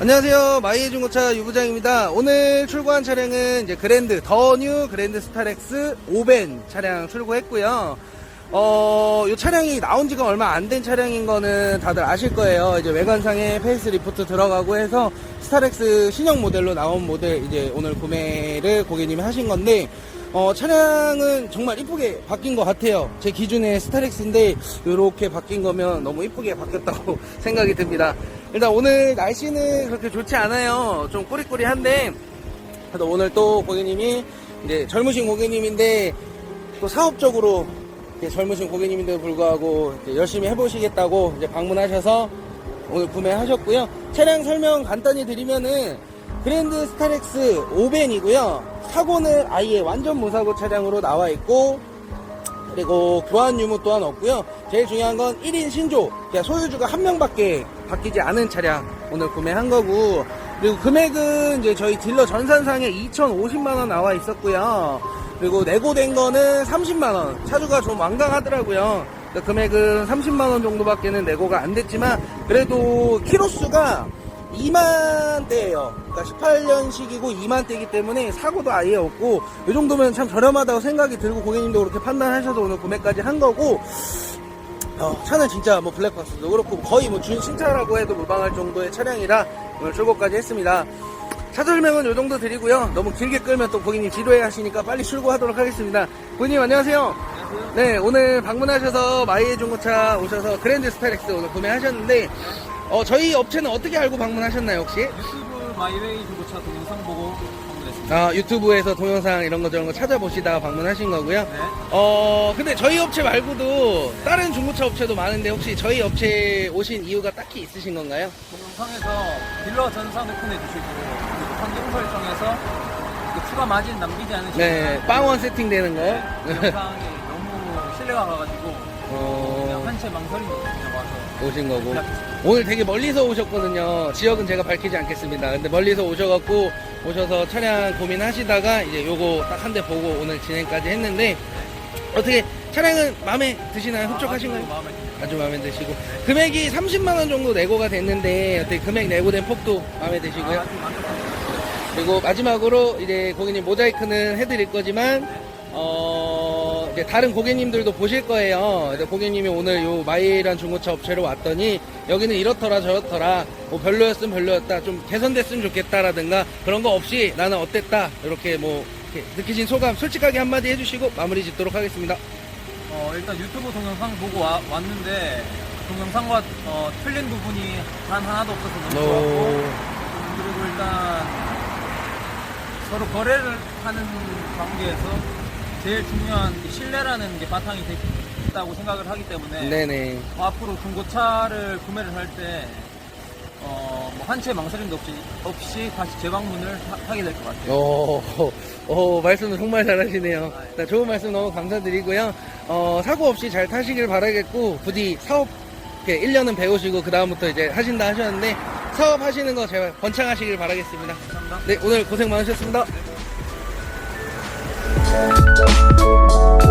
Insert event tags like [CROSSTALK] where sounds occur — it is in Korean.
안녕하세요. 마이의 중고차 유부장입니다. 오늘 출고한 차량은 이제 그랜드, 더 뉴 그랜드 스타렉스 5벤 차량 출고했고요. 어, 이 차량이 나온 지가 얼마 안 된 차량인 거는 다들 아실 거예요. 이제 외관상에 페이스 리프트 들어가고 해서 스타렉스 신형 모델로 나온 모델 이제 오늘 구매를 고객님이 하신 건데, 어, 차량은 정말 이쁘게 바뀐 것 같아요. 제 기준에 스타렉스인데, 이렇게 바뀐 거면 너무 이쁘게 바뀌었다고 [LAUGHS] 생각이 듭니다. 일단 오늘 날씨는 그렇게 좋지 않아요. 좀 꾸리꾸리한데, 그래도 오늘 또 고객님이 이제 젊으신 고객님인데, 또 사업적으로 젊으신 고객님인데도 불구하고 열심히 해보시겠다고 이제 방문하셔서 오늘 구매하셨고요. 차량 설명 간단히 드리면은 그랜드 스타렉스 5벤이고요. 사고는 아예 완전 무사고 차량으로 나와 있고 그리고 교환 유무 또한 없고요. 제일 중요한 건 1인 신조, 소유주가 한 명밖에 바뀌지 않은 차량 오늘 구매한 거고 그리고 금액은 이제 저희 딜러 전산상에 2,050만 원 나와 있었고요. 그리고 내고된 거는 30만 원. 차주가 좀 완강하더라고요. 그러니까 금액은 30만 원 정도밖에는 내고가 안 됐지만 그래도 키로수가 2만 대예요. 그러니까 18년식이고 2만 대이기 때문에 사고도 아예 없고 이 정도면 참 저렴하다고 생각이 들고 고객님도 그렇게 판단하셔서 오늘 구매까지 한 거고 어, 차는 진짜 뭐 블랙박스도 그렇고 거의 뭐 준신차라고 해도 무방할 정도의 차량이라 오늘 출고까지 했습니다. 차 설명은 이 정도 드리고요. 너무 길게 끌면 또 고객님 지루해 하시니까 빨리 출고하도록 하겠습니다. 고객님 안녕하세요. 네, 오늘 방문하셔서 마이의 중고차 오셔서 그랜드 스타렉스 오늘 구매하셨는데 어, 저희 업체는 어떻게 알고 방문하셨나요 혹시? 유튜브 마이웨이 중고차 동영상 보고 방문했습니다. 아, 유튜브에서 동영상 이런 거 저런 거 찾아보시다가 방문하신 거고요. 네. 어, 근데 저희 업체 말고도 다른 중고차 업체도 많은데 혹시 저희 업체 오신 이유가 딱히 있으신 건가요? 동영상에서 딜러 전산 오픈해 주시고 그리고 환경 설정에서 그 추가 마진 남기지 않으시고 네, 빵원 세팅되는 거. 네, 영상이 너무 신뢰가 가가지고 어, 그냥 한채 망설임이 그냥 와서 오신 거고. 오늘 되게 멀리서 오셨거든요. 지역은 제가 밝히지 않겠습니다. 근데 멀리서 오셔갖고 오셔서 차량 고민하시다가 이제 요거 딱 한 대 보고 오늘 진행까지 했는데 어떻게 차량은 마음에 드시나요? 흡족하신가요? 아주 마음에 듭니다. 아주 마음에 드시고 금액이 30만 원 정도 내고가 됐는데 어떻게 금액 내고된 폭도 마음에 드시고요. 만족합니다. 그리고 마지막으로 이제 고객님 모자이크는 해드릴 거지만 어 이제 다른 고객님들도 보실 거예요. 근데 고객님이 오늘 요 마이란 중고차 업체로 왔더니 여기는 이렇더라 저렇더라 뭐 별로였으면 별로였다 좀 개선됐으면 좋겠다라든가 그런 거 없이 나는 어땠다 이렇게 뭐 이렇게 느끼신 소감 솔직하게 한마디 해주시고 마무리 짓도록 하겠습니다. 어, 일단 유튜브 동영상 보고 와- 왔는데 동영상과 어, 틀린 부분이 단 하나도 없어서 너무 좋았고 그리고 일단 서로 거래를 하는 관계에서 제일 중요한 게 신뢰라는 게 바탕이 됐다고 생각을 하기 때문에 네네. 어, 앞으로 중고차를 구매를 할 때 어, 뭐한채 망설임도 없이, 없이 다시 재방문을 하, 하게 될 것 같아요. 오, 오, 말씀 정말 잘하시네요. 자, 좋은 말씀 너무 감사드리고요. 어, 사고 없이 잘 타시길 바라겠고, 부디 사업, 이렇게 1년은 배우시고, 그다음부터 이제 하신다 하셨는데, 사업 하시는 거 제발 번창하시길 바라겠습니다. 감사합니다. 네, 오늘 고생 많으셨습니다. Thank you.